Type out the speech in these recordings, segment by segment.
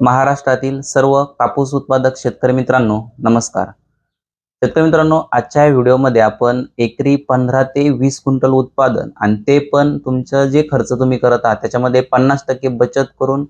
महाराष्ट्रातील सर्व कापूस उत्पादक शेतकरी मित्रांनो नमस्कार. शेतकरी मित्रांनो आजच्या व्हिडिओमध्ये आपण एकरी पंधरा ते वीस क्विंटल उत्पादन आणि ते पण तुमचं जे खर्च तुम्ही करत आहात त्याच्यामध्ये पन्नास टक्के बचत करून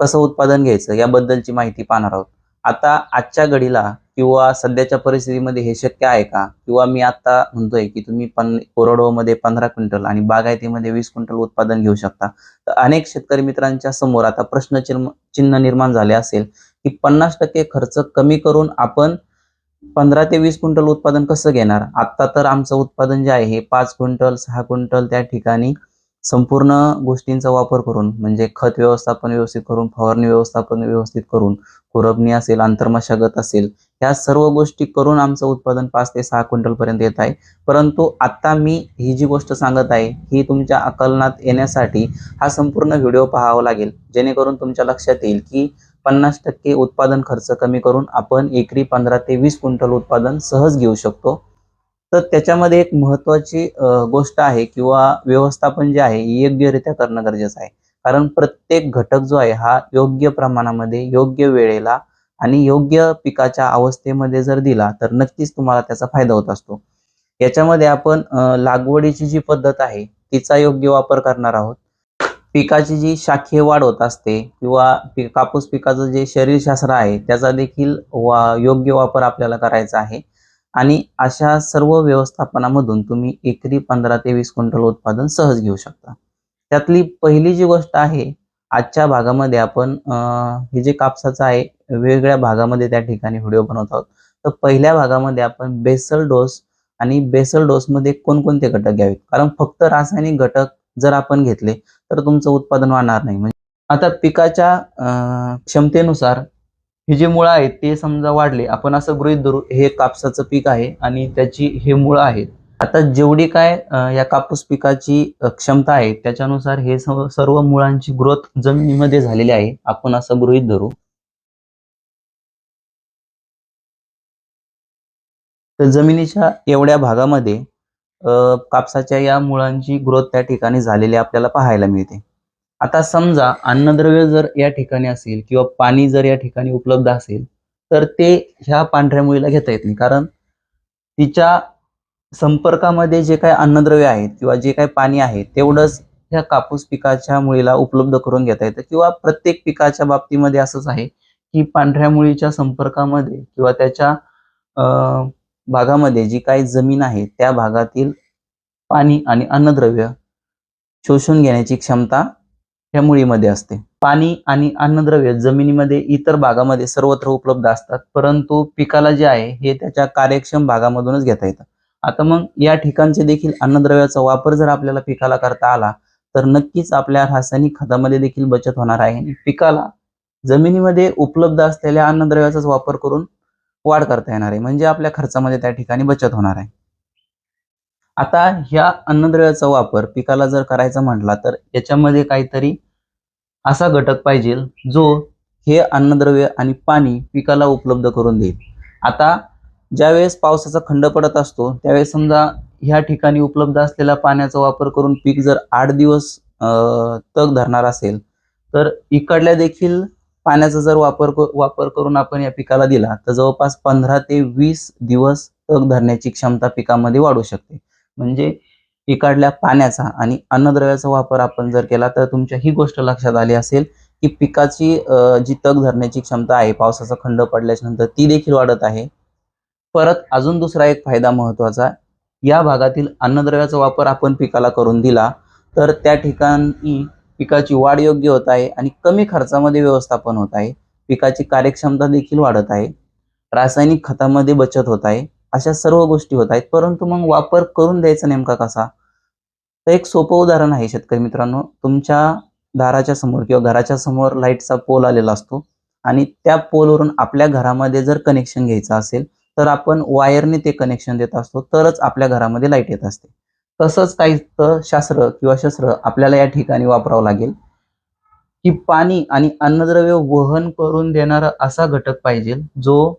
कसं उत्पादन घ्यायचं याबद्दलची माहिती पाहणार आहोत. आता आजच्या घडीला किंवा सध्याच्या परिस्थितीमध्ये हे शक्य आहे का? किंवा मी आता म्हणतोय की तुम्ही पण कोरडवामध्ये पंधरा क्विंटल आणि बागायतीमध्ये वीस क्विंटल उत्पादन घेऊ शकता. तर अनेक शेतकरी मित्रांच्या समोर आता प्रश्न चिन्ह चिन्ह निर्माण झाले असेल की पन्नास टक्के खर्च कमी करून आपण पंधरा ते वीस क्विंटल उत्पादन कसं घेणार? आता तर आमचं उत्पादन जे आहे हे पाच क्विंटल सहा क्विंटल त्या ठिकाणी संपूर्ण गोष्टींचा वापर करून म्हणजे खत व्यवस्थापन व्यवस्थित करून फवारणी व्यवस्थापन व्यवस्थित करून कुरबणी असेल आंतरमशागत असेल ह्या सर्व गोष्टी करून आमचं उत्पादन पाच ते सहा क्विंटलपर्यंत येत आहे. परंतु आता मी ही जी गोष्ट सांगत आहे ही तुमच्या आकलनात येण्यासाठी हा संपूर्ण व्हिडिओ पाहावा लागेल. जेणेकरून तुमच्या लक्षात येईल की पन्नास टक्के उत्पादन खर्च कमी करून आपण एकरी पंधरा ते वीस क्विंटल उत्पादन सहज घेऊ शकतो. तर त्याच्यामध्ये एक महत्वाची गोष्ट आहे किंवा व्यवस्थापन जे आहे योग्यरित्या करणं गरजेचं आहे. कारण प्रत्येक घटक जो आहे हा योग्य प्रमाणामध्ये योग्य वेळेला आणि योग्य पिकाच्या अवस्थेमध्ये जर दिला तर नक्कीच तुम्हाला त्याचा फायदा होत असतो. याच्यामध्ये आपण लागवडीची जी पद्धत आहे तिचा योग्य वापर करणार आहोत. पिकाची जी शाखीय वाढ होत असते किंवा कापूस पिकाचं जे शरीरशास्त्र आहे त्याचा देखील वा योग्य वापर आपल्याला करायचा आहे. आणि अशा सर्व व्यवस्थापनामधून तुम्ही एकरी पंधरा ते वीस क्विंटल उत्पादन सहज घेऊ शकता. त्यातली पहिली जी गोष्ट आहे आजच्या भागामध्ये आपण हे जे कापसाचं आहे वेगवेगळ्या भागामध्ये त्या ठिकाणी व्हिडिओ बनवत आहोत. तर पहिल्या भागामध्ये आपण बेसल डोस आणि बेसल डोसमध्ये कोणकोणते घटक घ्यावेत? कारण फक्त रासायनिक घटक जर आपण घेतले तर तुमचं उत्पादन वाढणार नाही. म्हणजे आता पिकाच्या क्षमतेनुसार हे जे मुळं आहेत ते समजा वाढले आपण असं गृहीत धरू हे कापसाचं पीक आहे आणि त्याची हे मुळं आहेत आता जेवढी काय या कापूस पिकाची क्षमता आहे त्याच्यानुसार हे सर्व मुळांची ग्रोथ जमिनीमध्ये झालेली आहे आपण असं गृहीत धरू. तर जमिनीच्या एवढ्या भागामध्ये कापसाच्या या मुळांची ग्रोथ त्या ठिकाणी झालेली आपल्याला पाहायला मिळते. आता समजा अन्नद्रव्य जर या ठिकाणी असेल किंवा पाणी जर या ठिकाणी उपलब्ध असेल तर ते ह्या पांढऱ्या मुळीला घेता येत नाही. कारण तिच्या संपर्कामध्ये जे काही अन्नद्रव्य आहेत किंवा जे काही पाणी आहे तेवढंच ह्या कापूस पिकाच्या मुळीला उपलब्ध करून घेता येतं. किंवा प्रत्येक पिकाच्या बाबतीमध्ये असंच आहे की पांढऱ्या मुळीच्या संपर्कामध्ये किंवा त्याच्या भागामध्ये जी काही जमीन आहे त्या भागातील पाणी आणि अन्नद्रव्य शोषून घेण्याची क्षमता ह्या मुळीमध्ये असते. पाणी आणि अन्नद्रव्य जमिनीमध्ये इतर भागामध्ये सर्वत्र उपलब्ध असतात. परंतु पिकाला जे आहे हे त्याच्या कार्यक्षम भागामधूनच घेता येतं. आता मग या ठिकाणचे देखील अन्नद्रव्याचा वापर जर आपल्याला पिकाला करता आला तर नक्कीच आपल्या रासायनिक खतामध्ये देखील बचत होणार आहे. आणि पिकाला जमिनीमध्ये उपलब्ध असलेल्या अन्नद्रव्याचाच वापर करून वाढ करता येणार आहे. म्हणजे आपल्या खर्चामध्ये त्या ठिकाणी बचत होणार आहे. आता ह्या अन्नद्रव्याचा वापर पिकाला जर करायचा म्हटला तर याच्यामध्ये काहीतरी असा घटक पाहिजे जो हे अन्नद्रव्य आणि पाणी पिकाला उपलब्ध करून देईल. आता ज्यावेळेस पावसाचा खंड पडत असतो त्यावेळेस समजा ह्या ठिकाणी उपलब्ध असलेल्या पाण्याचा वापर करून पीक जर आठ दिवस तग धरणार असेल तर इकडल्या देखील पाण्याचा जर वापर वापर करून आपण या पिकाला दिला तर जवळपास पंधरा ते वीस दिवस तग धरण्याची क्षमता पिकामध्ये वाढू शकते. म्हणजे इकडल्या पाण्याचा आणि अन्नद्रव्याचा वापर आपण जर केला तर तुमच्या ही गोष्ट लक्षात आली असेल की पिकाची जी तग धरण्याची क्षमता आहे पावसाचा खंड पडल्याच्या नंतर ती देखील वाढत आहे. परत अजून दुसरा एक फायदा महत्त्वाचा या भागातील अन्नद्रव्याचा वापर आपण पिकाला करून दिला तर त्या ठिकाणी पिकाची वाढ योग्य होत आहे आणि कमी खर्चामध्ये व्यवस्थापन होत आहे. पिकाची कार्यक्षमता देखील वाढत आहे. रासायनिक खतामध्ये बचत होत आहे. अशा सर्व गोष्टी होत आहेत. परंतु मग वापर करून द्यायचा नेमका कसा? तर एक सोपं उदाहरण आहे शेतकरी मित्रांनो. तुमच्या दाराच्या समोर किंवा घराच्या समोर लाईटचा पोल आलेला असतो आणि त्या पोलवरून आपल्या घरामध्ये जर कनेक्शन घ्यायचं असेल तर आपण वायरने ते कनेक्शन देत असतो तरच आपल्या घरामध्ये लाइट येत असते. तसंच काही तर शास्त्र किंवा शस्त्र आपल्याला या ठिकाणी वापरावं लागेल की पाणी आणि अन्नद्रव्य वहन करून देणारा असा घटक पाहिजे जो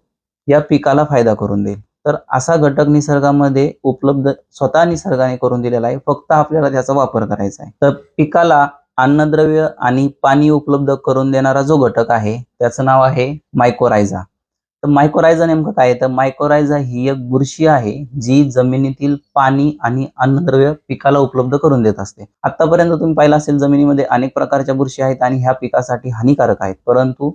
या पिकाला फायदा करून देईल. तर असा घटक निसर्गामध्ये उपलब्ध स्वतः निसर्गाने करून दिलेला आहे. फक्त आपल्याला त्याचा वापर करायचा आहे. तर पिकाला अन्नद्रव्य आणि पाणी उपलब्ध करून देणारा जो घटक आहे त्याचं नाव आहे मायकोरायझा तर मायकोरायझा नेमकं काय तर मायकोरायझा ही एक बुरशी आहे जी जमिनीतील पाणी आणि अन्नद्रव्य पिकाला उपलब्ध करून देत असते. आतापर्यंत तुम्ही पाहिलं असेल जमिनीमध्ये अनेक प्रकारच्या बुरशी आहेत आणि ह्या पिकासाठी हानिकारक आहेत. परंतु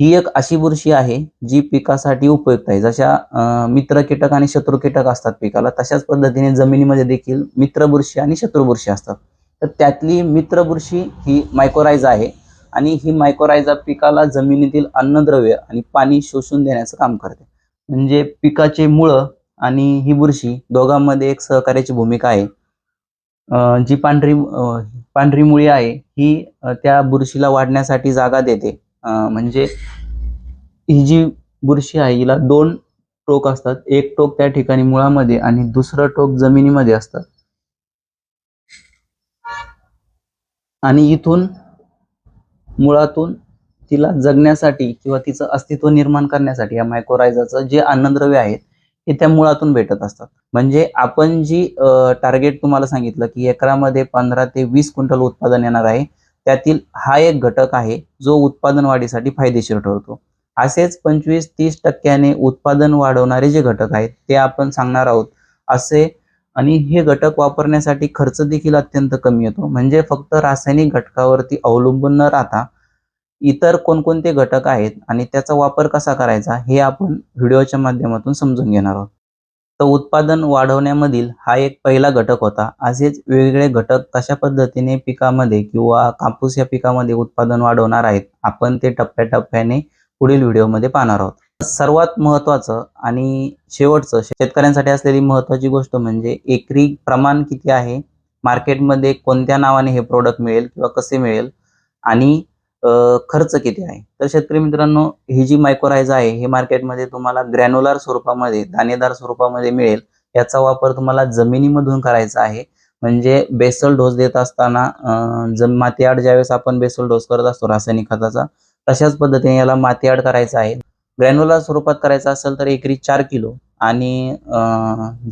ही एक अशी बुरशी आहे जी पिकासाठी उपयुक्त आहे. जशा मित्र कीटक आणि शत्रू कीटक असतात पिकाला तशाच पद्धतीने जमिनीमध्ये देखील मित्र बुरशी आणि शत्रू बुरशी असतात. तर त्यातली मित्र बुरशी ही मायकोरायझा आहे आणि ही मायकोरायझा पिकाला जमिनीतील अन्नद्रव्य आणि पाणी शोषून देण्याचं काम करते. म्हणजे पिकाचे मुळं आणि ही बुरशी दोघांमध्ये एक सहकार्याची भूमिका आहे. जी पांढरी पांढरी मुळी आहे ही त्या बुरशीला वाढण्यासाठी जागा देते. म्हणजे ही जी बुरशी आहे हिला दोन टोक असतात. एक टोक त्या ठिकाणी मुळामध्ये आणि दुसरं टोक जमिनीमध्ये असतात आणि इथून मुळातून तिला जगण्यासाठी किंवा तिचं अस्तित्व निर्माण करण्यासाठी या मायक्रोरायझाचं जे अन्नद्रव्य आहेत हे त्या मुळातून भेटत असतात. म्हणजे आपण जी टार्गेट तुम्हाला सांगितलं की एकरामध्ये पंधरा ते वीस क्विंटल उत्पादन येणार आहे. त्यातील हा एक घटक आहे जो उत्पादन वाढीसाठी फायदेशीर ठरतो. असेच पंचवीस तीस टक्क्याने उत्पादन वाढवणारे जे घटक आहेत ते आपण सांगणार आहोत. असे आणि हे घटक वापरण्यासाठी खर्च देखील अत्यंत कमी येतो. म्हणजे फक्त रासायनिक घटकावरती अवलंबून न राहता इतर कोणकोणते घटक आहेत आणि त्याचा वापर कसा करायचा हे आपण व्हिडिओच्या माध्यमातून समजून घेणार आहोत. तर उत्पादन वाढवण्यामधील हा एक पहिला घटक होता. असेच वेगवेगळे घटक कशा पद्धतीने पिकामध्ये किंवा कापूस या पिकामध्ये उत्पादन वाढवणार आहेत. आपण ते टप्प्याटप्प्याने पुढील व्हिडिओमध्ये पाहणार आहोत. सर्वात महत्वाचं आणि शेवटचं शेतकऱ्यांसाठी असलेली महत्वाची गोष्ट म्हणजे एकरी प्रमाण किती आहे? मार्केटमध्ये कोणत्या नावाने हे प्रोडक्ट मिळेल किंवा कसे मिळेल? आणि खर्च किती आहे? तर शेतकरी मित्रांनो ही जी मायक्रोरायझा आहे हे मार्केटमध्ये तुम्हाला ग्रॅन्युलर स्वरूपामध्ये दाणेदार स्वरूपामध्ये मिळेल. याचा वापर तुम्हाला जमिनीमधून करायचा आहे. म्हणजे बेसल डोस देत असताना जम मातीआड ज्यावेळेस आपण बेसल डोस करत असतो रासायनिक खताचा तशाच पद्धतीने याला मातीआड करायचा आहे. ग्रॅन्युलर स्वरूपात करायचं असेल तर एकरी चार किलो आणि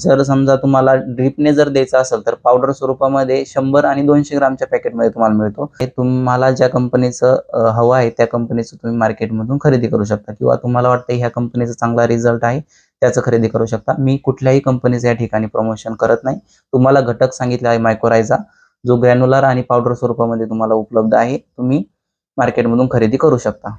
जर समजा तुम्हाला ड्रिपने जर द्यायचं असेल तर पावडर स्वरूपामध्ये शंभर आणि दोनशे ग्रामच्या पॅकेटमध्ये तुम्हाला मिळतो. हे तुम्हाला ज्या कंपनीचं हवं आहे त्या कंपनीचं तुम्ही मार्केटमधून खरेदी करू शकता किंवा तुम्हाला वाटतं ह्या कंपनीचा चांगला रिझल्ट आहे त्याचं खरेदी करू शकता. मी कुठल्याही कंपनीचं या ठिकाणी प्रमोशन करत नाही. तुम्हाला घटक सांगितले आहे मायक्रोरायझा जो ग्रॅन्युलर आणि पावडर स्वरूपामध्ये तुम्हाला उपलब्ध आहे तुम्ही मार्केटमधून खरेदी करू शकता.